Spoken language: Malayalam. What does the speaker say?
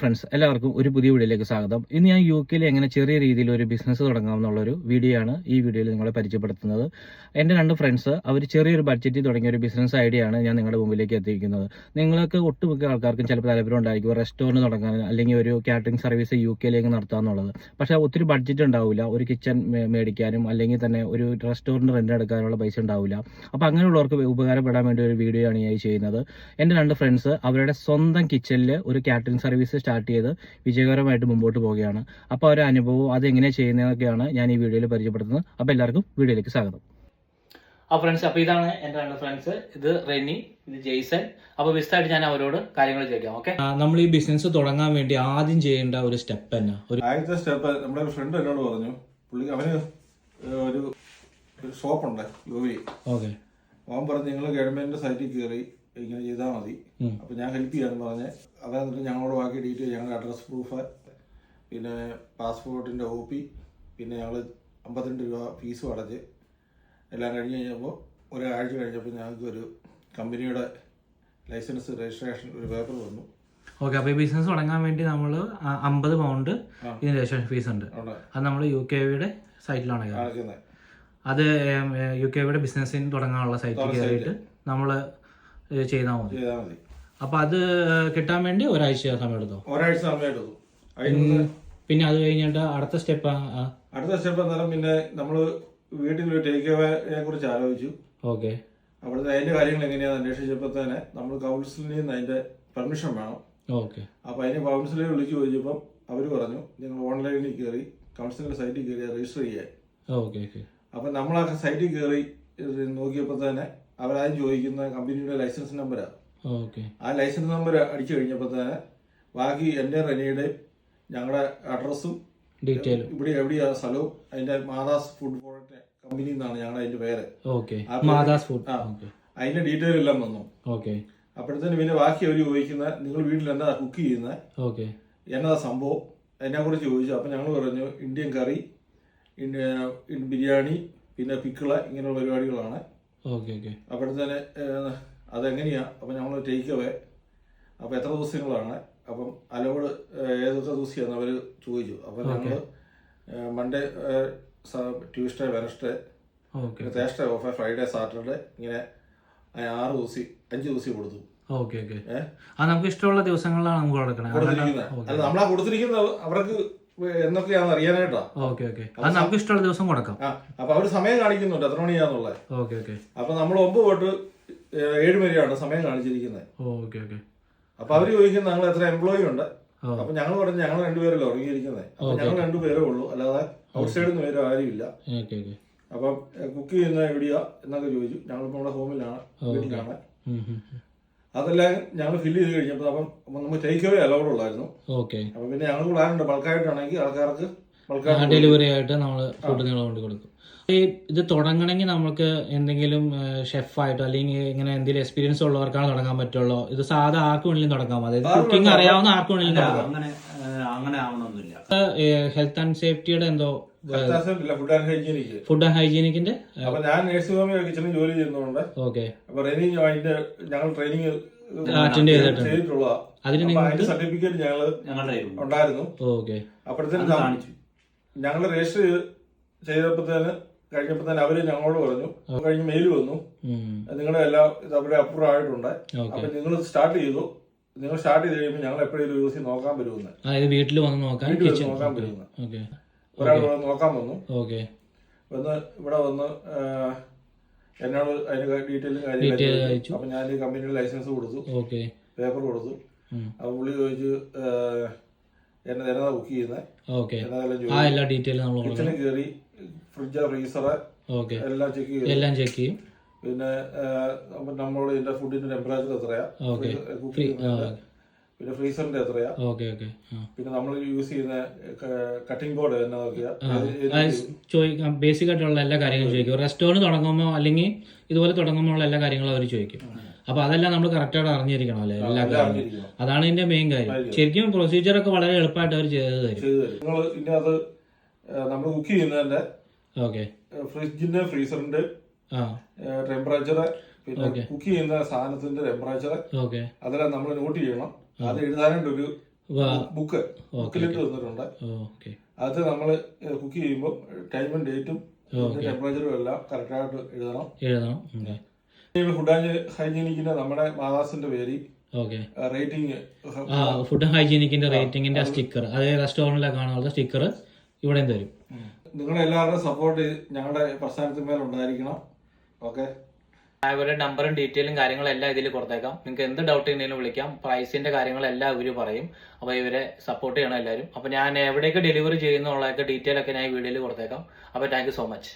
ഫ്രണ്ട്സ് എല്ലാവർക്കും ഒരു പുതിയ വീഡിയോയിലേക്ക് സ്വാഗതം. ഇന്ന് ഞാൻ യു കെയിൽ എങ്ങനെ ചെറിയ രീതിയിൽ ഒരു ബിസിനസ് തുടങ്ങാമെന്നുള്ളൊരു വീഡിയോ ആണ് ഈ വീഡിയോയിൽ നിങ്ങളെ പരിചയപ്പെടുത്തുന്നത്. എന്റെ രണ്ട് ഫ്രണ്ട്സ് അവർ ചെറിയൊരു ബഡ്ജറ്റിൽ തുടങ്ങിയ ഒരു ബിസിനസ് ഐഡിയ ആണ് ഞാൻ നിങ്ങളുടെ മുമ്പിലേക്ക് എത്തിയിരിക്കുന്നത്. നിങ്ങൾക്ക് ഒട്ടുമിക്ക ആൾക്കാർക്കും ചിലപ്പോൾ താല്പര്യം ഉണ്ടായിരിക്കും റെസ്റ്റോറന്റ് തുടങ്ങാൻ അല്ലെങ്കിൽ ഒരു കാറ്ററിംഗ് സർവീസ് യു കെയിലേക്ക് നടത്താമെന്നുള്ളത് പക്ഷേ ഒത്തിരി ബഡ്ജറ്റ് ഉണ്ടാവില്ല. ഒരു കിച്ചൺ മേടിക്കാനും അല്ലെങ്കിൽ തന്നെ ഒരു റെസ്റ്റോറന്റ് റെന്റ് എടുക്കാനുള്ള പൈസ ഉണ്ടാവില്ല. അപ്പോൾ അങ്ങനെയുള്ളവർക്ക് ഉപകാരപ്പെടാൻ വേണ്ടി ഒരു വീഡിയോ ആണ് ഞാൻ ചെയ്യുന്നത്. എന്റെ രണ്ട് ഫ്രണ്ട്സ് അവരുടെ സ്വന്തം കിച്ചണിൽ ഒരു കാറ്ററിംഗ് സർവീസ് സ്റ്റാർട്ട് ചെയ്ത് വിജയകരമായിട്ട് മുമ്പോട്ട് പോവുകയാണ്. അപ്പോൾ അവരുടെ അനുഭവം അത് എങ്ങനെ ചെയ്യുന്നതൊക്കെയാണ് ഞാൻ ഈ വീഡിയോയിൽ പരിചയപ്പെടുത്തുന്നത്. അപ്പോൾ എല്ലാവർക്കും വീഡിയോയിലേക്ക് സ്വാഗതം. ആ ഫ്രണ്ട്സ് അപ്പോൾ ഇതാണ് എന്റെ രണ്ട് ഫ്രണ്ട്സ് ഇത് റെനി ഇത് ജെയ്സൺ. അപ്പോൾ വിശദമായിട്ട് ഞാൻ അവരോട് കാര്യങ്ങൾ ചോദിക്കാം ഓക്കെ നമ്മൾ ഈ ബിസിനസ് തുടങ്ങാൻ വേണ്ടി ആദ്യം ചെയ്യേണ്ട ഒരു സ്റ്റെപ്പ് തന്നെ. ഒരു ആദ്യത്തെ സ്റ്റെപ്പ് നമ്മുടെ ഒരു ഫ്രണ്ട് എന്നോട് പറഞ്ഞു പുള്ളി അവന് ഒരു ഒരു ഷോപ്പ് ഷോപ്പുണ്ട് യുവി ഓക്കെ. അവൻ പറഞ്ഞു നിങ്ങൾ ഗവൺമെന്റിന്റെ സൈറ്റിൽ കയറി ഇങ്ങനെ ചെയ്താൽ മതി. അപ്പം ഞാൻ ഹെൽപ്പ് ചെയ്യാന്ന് പറഞ്ഞ്. അതായത് ഞങ്ങളോട് ബാക്കി ഡീറ്റെയിൽ ഞങ്ങളുടെ അഡ്രസ് പ്രൂഫ് പിന്നെ പാസ്പോർട്ടിന്റെ കോപ്പി പിന്നെ ഞങ്ങൾ അമ്പത്തിരണ്ട് രൂപ ഫീസും അടച്ച് എല്ലാം കഴിഞ്ഞ് കഴിഞ്ഞപ്പോൾ ഒരാഴ്ച കഴിഞ്ഞപ്പോൾ ഞങ്ങൾക്ക് ഒരു കമ്പനിയുടെ ലൈസൻസ് രജിസ്ട്രേഷൻ ഒരു പേപ്പർ വന്നു. ഓക്കെ അപ്പോൾ ഈ ബിസിനസ് തുടങ്ങാൻ വേണ്ടി നമ്മൾ അമ്പത് പൗണ്ട്. ഇതിന് രജിസ്ട്രേഷൻ ഫീസ് ഉണ്ട്. അത് നമ്മൾ യു കെ വിയുടെ സൈറ്റിലാണ് അത് യു കെ വിയുടെ ബിസിനസ്സിന് തുടങ്ങാനുള്ള സൈറ്റിൽ കയറിയിട്ട് നമ്മൾ ചെയ്താൽ മതി. ചെയ്താൽ മതി. അപ്പോൾ അത് കിട്ടാൻ വേണ്ടി ഒരാഴ്ച സമയം എടുത്തു ഒരാഴ്ച സമയം എടുത്തു അതിന് പിന്നെ അത് കഴിഞ്ഞിട്ട് അടുത്ത സ്റ്റെപ്പ് അടുത്ത സ്റ്റെപ്പ് എന്നാലും പിന്നെ നമ്മൾ വീട്ടിൽ ഒരു ടേക്ക് അവയെ കുറിച്ച് ആലോചിച്ചു. ഓക്കെ. അവിടുത്തെ അതിന്റെ കാര്യങ്ങൾ എങ്ങനെയാണെന്ന് അന്വേഷിച്ചപ്പോൾ തന്നെ നമ്മൾ കൗൺസിലിൽ നിന്ന് അതിന്റെ പെർമിഷൻ വേണം. ഓക്കെ. അപ്പൊ അതിന് കൗൺസിലെ വിളിച്ചു ചോദിച്ചപ്പം അവർ പറഞ്ഞു നിങ്ങൾ ഓൺലൈനിൽ കയറി കൗൺസിലിന്റെ സൈറ്റിൽ കയറി രജിസ്റ്റർ ചെയ്യാൻ. Okay okay. അപ്പൊ നമ്മൾ ആ സൈറ്റിൽ കയറി നോക്കിയപ്പോ നോക്കിയപ്പോൾ തന്നെ അവരാദ്യം ചോദിക്കുന്ന കമ്പനിയുടെ ലൈസൻസ് നമ്പരാണ് ഓക്കെ. ആ ലൈസൻസ് നമ്പർ അടിച്ചു കഴിഞ്ഞപ്പോൾ തന്നെ ബാക്കി എന്റെ റെനിയുടെ ഞങ്ങളുടെ അഡ്രസ്സും ഡീറ്റെയിൽ ഇവിടെ എവിടെയാ സ്ഥലവും അതിന്റെ മാതാസ് ഫുഡ് പ്രോഡക്റ്റ് കമ്പനി എന്നാണ് ഞങ്ങളുടെ അതിന്റെ പേര്. ഓക്കെ. മാതാസ് ഫുഡ്. ആ. അതിന്റെ ഡീറ്റെയിൽ എല്ലാം വന്നു. ഓക്കെ. അപ്പോഴത്തേന് പിന്നെ ബാക്കി അവർ ചോദിക്കുന്ന നിങ്ങൾ വീട്ടിൽ എന്താ കുക്ക് ചെയ്യുന്നത് ഓക്കെ. എന്നതാ സംഭവം? അതിനെ കുറിച്ച് ചോദിച്ചു. അപ്പൊ ഞങ്ങൾ പറഞ്ഞു ഇന്ത്യൻ കറി ബിരിയാണി പിന്നെ പിക്കിള ഇങ്ങനെയുള്ള പരിപാടികളാണ്. Okay okay. അപ്പോഴത്തേന് അതെങ്ങനെയാ? അപ്പൊ ഞങ്ങൾ ടേക്ക് അവേ അപ്പൊ എത്ര ദിവസങ്ങളാണ്? അപ്പം അലോഡ് ഏതൊക്കെ ദിവസം അവർ ചോദിച്ചു. അപ്പൊ ഞങ്ങൾ Monday Tuesday Wednesday Thursday off Friday Saturday ഇങ്ങനെ ആറ് ദിവസം അഞ്ച് ദിവസം കൊടുത്തു. Okay okay. ആ നമുക്ക് ഇഷ്ടമുള്ള ദിവസങ്ങളിലാണ് നമുക്ക് കൊടുക്കണേ അല്ല നമ്മളാ കൊടുത്തിരിക്കുന്നത് അവർക്ക് എന്നൊക്കെയാണെന്ന് അറിയാനായിട്ടാ. Okay okay. അത് നമുക്ക് ഇഷ്ടമുള്ള ദിവസം കൊടുക്കാം. ആ അപ്പൊ അവർ സമയം കാണിക്കുന്നുണ്ട് എത്ര മണിയാന്നുള്ളത് ഓക്കെ ഓക്കെ. അപ്പൊ നമ്മൾ ഒമ്പത് തൊട്ട് ഏഴ് വരെയാണ് സമയം കാണിച്ചിരിക്കുന്നത്. Okay okay. അപ്പൊ അവർ ചോദിക്കുന്നത് ഞങ്ങൾ എത്ര എംപ്ലോയി ഉണ്ട്? അപ്പൊ ഞങ്ങൾ പറഞ്ഞു ഞങ്ങൾ രണ്ടുപേരല്ലേ ഉറങ്ങിയിരിക്കുന്നത്. അപ്പൊ ഞങ്ങൾ രണ്ടുപേരേ ഉള്ളൂ. അല്ലാതെ ഔട്ട് സൈഡിൽ നിന്ന് വേറെ ആരുമില്ല ഇല്ല അപ്പൊ അപ്പം കുക്ക് ചെയ്യുന്ന എവിടെയാ എന്നൊക്കെ ചോദിച്ചു. ഞങ്ങളിപ്പോ നമ്മുടെ ഹോമിലാണ് വീട്ടിലാണ്. അതെല്ലാം ഞങ്ങൾ ഫില്ല് ചെയ്ത് കഴിഞ്ഞപ്പോൾ അപ്പം അപ്പം നമുക്ക് ടേക്ക് അവേ അലൗഡ് ഉള്ളായിരുന്നു. ഓക്കെ അപ്പൊ പിന്നെ ഞങ്ങൾ പ്ലാനുണ്ട് ബൾക്കായിട്ടാണെങ്കിൽ ആൾക്കാർക്ക് ഡെലിവറി ആയിട്ട് നമ്മൾ ഫുഡ് നിങ്ങൾ കൊണ്ട് കൊടുക്കും. ഈ ഇത് തുടങ്ങണമെങ്കിൽ നമുക്ക് എന്തെങ്കിലും ഷെഫായിട്ടോ അല്ലെങ്കിൽ ഇങ്ങനെ എന്തെങ്കിലും എക്സ്പീരിയൻസ് ഉള്ളവർക്കാണ് തുടങ്ങാൻ പറ്റുള്ളൂ. ഇത് സാധാ ആർക്കും വേണമെങ്കിലും തുടങ്ങാം. അതായത് കുക്കിംഗ് അറിയാവുന്ന ആർക്കും വേണമെങ്കിലും തുടങ്ങാം. അങ്ങനെ ആവണമെന്നില്ല ഹെൽത്ത് ആൻഡ് സേഫ്റ്റിയുടെ എന്തോ food and hygienic food and ഹൈജീനിക്കിന്റെ അപ്പൊ ഞാൻ നേഴ്സിംഗ് ഹോമിൽ കിച്ചണിൽ ജോലി ചെയ്യുന്നതുകൊണ്ട് ഓക്കെ. അപ്പൊ ട്രെയിനിങ് അതിന്റെ ഞങ്ങൾ ട്രെയിനിങ് അറ്റൻഡ് ചെയ്തിട്ടുള്ള ചെയ്തിട്ടുള്ളതാ. അതിന് അതിന്റെ സർട്ടിഫിക്കറ്റ് ഞങ്ങൾ ഞങ്ങളുടെ ഉണ്ടായിരുന്നു. ഓക്കെ. അപ്പോഴത്തേനും കാണിച്ചു. ഞങ്ങൾ രജിസ്റ്റർ ചെയ്തപ്പോഴത്തേന് കഴിഞ്ഞപ്പോ തന്നെ അവർ ഞങ്ങളോട് പറഞ്ഞു. കഴിഞ്ഞ് മെയിൽ വന്നു. നിങ്ങളുടെ എല്ലാം ഇത് അവിടെ അപ്രൂവ് ആയിട്ടുണ്ട്. അപ്പൊ നിങ്ങൾ സ്റ്റാർട്ട് ചെയ്തു. നിങ്ങൾ സ്റ്റാർട്ട് ചെയ്ത് കഴിയുമ്പോൾ ഞങ്ങൾ എപ്പോഴും ചെയ്ത് നോക്കാൻ വരുമെന്ന്. അതായത് വീട്ടിൽ വന്ന് നോക്കാൻ വീട്ടിൽ വന്ന് നോക്കാൻ വരുമെന്ന്. ഓക്കെ ഒരാൾ വന്ന് നോക്കാൻ വന്നു. ഓക്കെ വന്ന് ഇവിടെ വന്ന് എന്നോട് അതിന്റെ ഡീറ്റെയിലും കാര്യങ്ങളും അയച്ചു. അപ്പൊ ഞാൻ കമ്പനിയുടെ ലൈസൻസ് കൊടുത്തു. ഓക്കെ പേപ്പർ കൊടുത്തു. ഉം. അപ്പൊ പുള്ളി ചോദിച്ചു എന്നെ എന്നതാ ബുക്ക് ചെയ്യുന്നത് ഓക്കെ എന്നതെല്ലാം ആ എല്ലാ ഡീറ്റെയിലും നമ്മൾ കൊടുക്കും കിച്ചണിൽ കയറി ഫ്രിഡ്ജ് ഫ്രീസർ ഓക്കെ എല്ലാം ചെക്ക് ചെയ്തു. എല്ലാം ചെക്ക് ചെയ്യും. പിന്നെ നമ്മുടെ നമ്മളോട് ഇതിന്റെ ഫുഡിന്റെ ടെമ്പറേച്ചർ എത്രയാ? പിന്നെ ഫ്രീസറിന്റെ എത്രയാ? പിന്നെ നമ്മൾ യൂസ് ചെയ്യുന്ന കട്ടിംഗ് ബോർഡ് ചോദിക്കാം ബേസിക് ആയിട്ടുള്ള എല്ലാ കാര്യങ്ങളും ചോദിക്കും. റെസ്റ്റോറന്റ് തുടങ്ങുമ്പോൾ അല്ലെങ്കിൽ ഇതുപോലെ തുടങ്ങുമ്പോൾ ഉള്ള എല്ലാ കാര്യങ്ങളും അവർ ചോദിക്കും. അപ്പൊ അതെല്ലാം നമ്മൾ കറക്റ്റായിട്ട് അറിഞ്ഞിരിക്കണം അല്ലേ? എല്ലാ കാര്യങ്ങളും. അതാണ് ഇതിന്റെ മെയിൻ കാര്യം. ശരിക്കും പ്രൊസീജിയർ ഒക്കെ വളരെ എളുപ്പമായിട്ട് അവർ ചെയ്ത് തരും. നിങ്ങൾ നമ്മൾ കുക്ക് ചെയ്യുന്നതിന്റെ ഓക്കെ ഫ്രിഡ്ജിന്റെ ഫ്രീസറിന്റെ ടെമ്പറേച്ചർ പിന്നെ കുക്ക് ചെയ്യുന്ന സാധനത്തിന്റെ ടെമ്പറേച്ചർ അതെല്ലാം നമ്മൾ നോട്ട് ചെയ്യണം. അത് എഴുതാനായിട്ട് ഒരു ബുക്ക് ബുക്കിലിട്ട് തന്നിട്ടുണ്ട്. അത് നമ്മൾ കുക്ക് ചെയ്യുമ്പോൾ ടൈമും ഡേറ്റും ടെമ്പറേച്ചറും എല്ലാം കറക്റ്റായിട്ട് എഴുതണം. എഴുതണം. ഫുഡ് ആൻഡ് ഹൈജീനിക്കിന്റെ നമ്മുടെ മാതാസിന്റെ പേര് റേറ്റിംഗ് ഫുഡ് ഹൈജീനിക്കിന്റെ റേറ്റിംഗിന്റെ സ്റ്റിക്കർ അതായത് റെസ്റ്റോറന്റിലെ കാണാനുള്ള സ്റ്റിക്കർ ഇവിടെ തരും നിങ്ങളുടെ എല്ലാവരുടെയും സപ്പോർട്ട് ഞങ്ങളുടെ പ്രസ്ഥാനത്തിന് ഉണ്ടായിരിക്കണം. ഓക്കെ അവരുടെ നമ്പറും ഡീറ്റെയിലും കാര്യങ്ങളും എല്ലാം ഇതിൽ കൊടുത്തേക്കാം. നിങ്ങൾക്ക് എന്ത് ഡൗട്ട് ഉണ്ടെങ്കിലും വിളിക്കാം. പ്രൈസിന്റെ കാര്യങ്ങളെല്ലാം ഇവർ പറയും. അപ്പോൾ ഇവരെ സപ്പോർട്ട് ചെയ്യണം എല്ലാവരും. അപ്പോൾ ഞാൻ എവിടേക്ക് ഡെലിവറി ചെയ്യുന്നുള്ളതൊക്കെ ഡീറ്റെയിൽ ഒക്കെ ഞാൻ ഈ വീഡിയോയിൽ കൊടുത്തേക്കാം. അപ്പോൾ താങ്ക് സോ മച്ച്